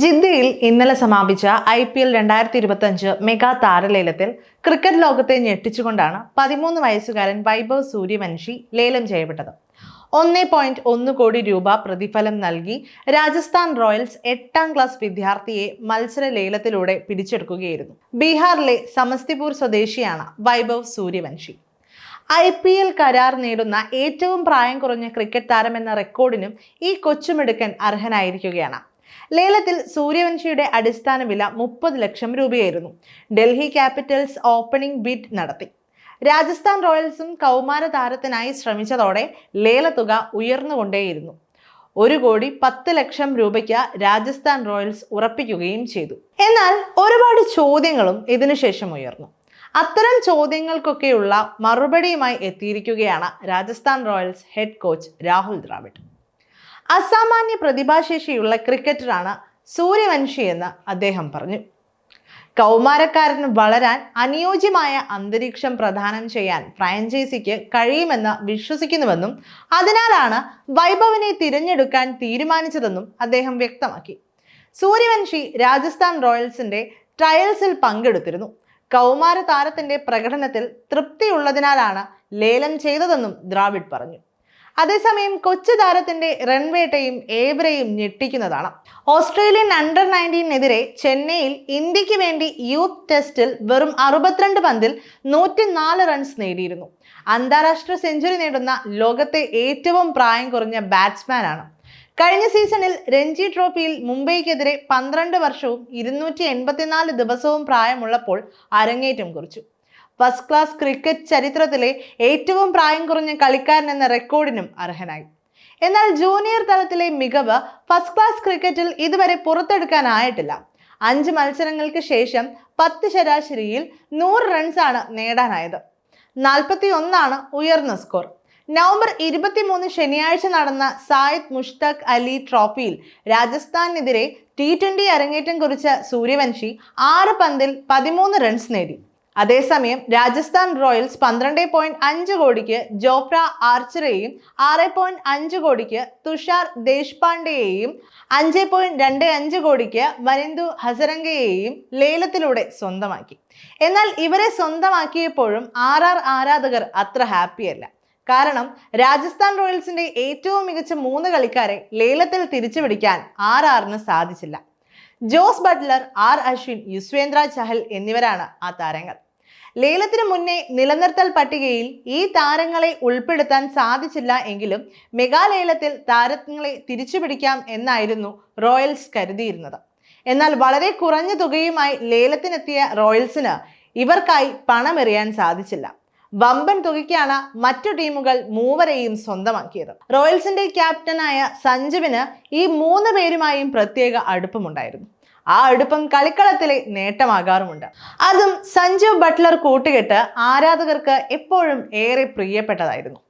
ജിദ്ദയിൽ ഇന്നലെ സമാപിച്ച ഐ പി എൽ രണ്ടായിരത്തി ഇരുപത്തഞ്ച് മെഗാ താരലേലത്തിൽ ക്രിക്കറ്റ് ലോകത്തെ ഞെട്ടിച്ചുകൊണ്ടാണ് പതിമൂന്ന് വയസ്സുകാരൻ വൈഭവ് സൂര്യവൻഷി ലേലം ചെയ്യപ്പെട്ടത്. ഒന്നേ പോയിന്റ് ഒന്ന് കോടി രൂപ പ്രതിഫലം നൽകി രാജസ്ഥാൻ റോയൽസ് എട്ടാം ക്ലാസ് വിദ്യാർത്ഥിയെ മത്സര ലേലത്തിലൂടെ പിടിച്ചെടുക്കുകയായിരുന്നു. ബീഹാറിലെ സമസ്തിപൂർ സ്വദേശിയാണ് Vaibhav Suryavanshi I P L കരാർ നേടുന്ന ഏറ്റവും പ്രായം കുറഞ്ഞ ക്രിക്കറ്റ് താരം എന്ന റെക്കോർഡിനും ഈ കൊച്ചുമിടുക്കൻ അർഹനായിരിക്കുകയാണ്. ലേലത്തിൽ സൂര്യവംശിയുടെ അടിസ്ഥാന വില മുപ്പത് ലക്ഷം രൂപയായിരുന്നു. ഡൽഹി ക്യാപിറ്റൽസ് ഓപ്പണിംഗ് ബിഡ് നടത്തി. രാജസ്ഥാൻ റോയൽസും കൗമാര താരത്തിനായി ശ്രമിച്ചതോടെ ലേലത്തുക ഉയർന്നുകൊണ്ടേയിരുന്നു. ഒരു കോടി പത്ത് ലക്ഷം രൂപയ്ക്ക് രാജസ്ഥാൻ റോയൽസ് ഉറപ്പിക്കുകയും ചെയ്തു. എന്നാൽ ഒരുപാട് ചോദ്യങ്ങളും ഇതിനുശേഷം ഉയർന്നു. അത്തരം ചോദ്യങ്ങൾക്കൊക്കെയുള്ള മറുപടിയുമായി എത്തിയിരിക്കുകയാണ് Rajasthan Royals head coach Rahul Dravid. അസാമാന്യ പ്രതിഭാശേഷിയുള്ള ക്രിക്കറ്ററാണ് സൂര്യവംശി എന്ന് അദ്ദേഹം പറഞ്ഞു. കൗമാരക്കാരന് വളരാൻ അനുയോജ്യമായ അന്തരീക്ഷം പ്രദാനം ചെയ്യാൻ ഫ്രാഞ്ചൈസിക്ക് കഴിയുമെന്ന് വിശ്വസിക്കുന്നുവെന്നും അതിനാലാണ് വൈഭവിനെ തിരഞ്ഞെടുക്കാൻ തീരുമാനിച്ചതെന്നും അദ്ദേഹം വ്യക്തമാക്കി. സൂര്യവംശി രാജസ്ഥാൻ റോയൽസിന്റെ ട്രയൽസിൽ പങ്കെടുത്തിരുന്നു. കൗമാര താരത്തിന്റെ പ്രകടനത്തിൽ തൃപ്തിയുള്ളതിനാലാണ് ലേലം ചെയ്തതെന്നും ദ്രാവിഡ് പറഞ്ഞു. അതേസമയം കൊച്ചു താരത്തിന്റെ റൺവേട്ടയും ഏവരെയും ഞെട്ടിക്കുന്നതാണ്. ഓസ്ട്രേലിയൻ അണ്ടർ നയന്റീനെതിരെ ചെന്നൈയിൽ ഇന്ത്യയ്ക്ക് വേണ്ടി യൂത്ത് ടെസ്റ്റിൽ വെറും അറുപത്തിരണ്ട് പന്തിൽ നൂറ്റിനാല് റൺസ് നേടിയിരുന്നു. അന്താരാഷ്ട്ര സെഞ്ചുറി നേടുന്ന ലോകത്തെ ഏറ്റവും പ്രായം കുറഞ്ഞ ബാറ്റ്സ്മാനാണ് കഴിഞ്ഞ സീസണിൽ രഞ്ജി ട്രോഫിയിൽ മുംബൈക്കെതിരെ പന്ത്രണ്ട് വർഷവും ഇരുന്നൂറ്റി എൺപത്തിനാല് ദിവസവും പ്രായമുള്ളപ്പോൾ അരങ്ങേറ്റം കുറിച്ചു. ഫസ്റ്റ് ക്ലാസ് ക്രിക്കറ്റ് ചരിത്രത്തിലെ ഏറ്റവും പ്രായം കുറഞ്ഞ കളിക്കാരൻ എന്ന റെക്കോർഡിനും അർഹനായി. എന്നാൽ ജൂനിയർ തലത്തിലെ മികവ് ഫസ്റ്റ് ക്ലാസ് ക്രിക്കറ്റിൽ ഇതുവരെ പുറത്തെടുക്കാനായിട്ടില്ല. അഞ്ച് മത്സരങ്ങൾക്ക് ശേഷം പത്ത് ശരാശരിയിൽ നൂറ് റൺസാണ് നേടാനായത്. നാൽപ്പത്തി ഒന്നാണ് ഉയർന്ന സ്കോർ നവംബർ ഇരുപത്തിമൂന്ന് ശനിയാഴ്ച നടന്ന സായിദ് മുഷ്തഖ് അലി ട്രോഫിയിൽ രാജസ്ഥാനെതിരെ ടി ട്വന്റി അരങ്ങേറ്റം കുറിച്ച സൂര്യവംശി ആറ് പന്തിൽ പതിമൂന്ന് റൺസ് നേടി. അതേസമയം രാജസ്ഥാൻ റോയൽസ് പന്ത്രണ്ട് പോയിന്റ് അഞ്ച് കോടിക്ക് ജോഫ്ര ആർച്ചറെയും ആറ് പോയിന്റ് അഞ്ച് കോടിക്ക് തുഷാർ ദേശ്പാണ്ഡെയെയും അഞ്ച് പോയിന്റ് രണ്ട് അഞ്ച് കോടിക്ക് വരിന്ദു ഹസരംഗയെയും ലേലത്തിലൂടെ സ്വന്തമാക്കി. എന്നാൽ ഇവരെ സ്വന്തമാക്കിയപ്പോഴും ആർ ആർ ആരാധകർ അത്ര ഹാപ്പിയല്ല. കാരണം രാജസ്ഥാൻ റോയൽസിന്റെ ഏറ്റവും മികച്ച മൂന്ന് കളിക്കാരെ ലേലത്തിൽ തിരിച്ചു പിടിക്കാൻ ആർ ആറിന് സാധിച്ചില്ല. Jos Buttler R Ashwin Yuzvendra Chahal എന്നിവരാണ് ആ താരങ്ങൾ. ലേലത്തിന് മുന്നേ നിലനിർത്തൽ പട്ടികയിൽ ഈ താരങ്ങളെ ഉൾപ്പെടുത്താൻ സാധിച്ചില്ല എങ്കിലും മെഗാ ലേലത്തിൽ താരങ്ങളെ തിരിച്ചുപിടിക്കാം എന്നായിരുന്നു റോയൽസ് കരുതിയിരുന്നത്. എന്നാൽ വളരെ കുറഞ്ഞ തുകയുമായി ലേലത്തിനെത്തിയ റോയൽസിന് ഇവർക്കായി പണമെറിയാൻ സാധിച്ചില്ല. വമ്പൻ തുകയ്ക്കാണ് മറ്റു ടീമുകൾ മൂവരെയും സ്വന്തമാക്കിയത്. റോയൽസിന്റെ ക്യാപ്റ്റനായ സഞ്ജുവിന് ഈ മൂന്ന് പേരുമായും പ്രത്യേക അടുപ്പമുണ്ടായിരുന്നു. ആ അടുപ്പം കളിക്കളത്തിലെ നേട്ടമാകാറുമുണ്ട്. അതും സഞ്ജു ബട്ട്ലർ കൂട്ടുകെട്ട് ആരാധകർക്ക് എപ്പോഴും ഏറെ പ്രിയപ്പെട്ടതായിരുന്നു.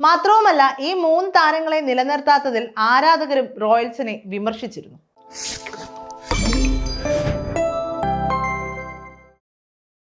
മാത്രവുമല്ല ഈ മൂന്ന് താരങ്ങളെ നിലനിർത്താത്തതിൽ ആരാധകരും റോയൽസിനെ വിമർശിച്ചിരുന്നു.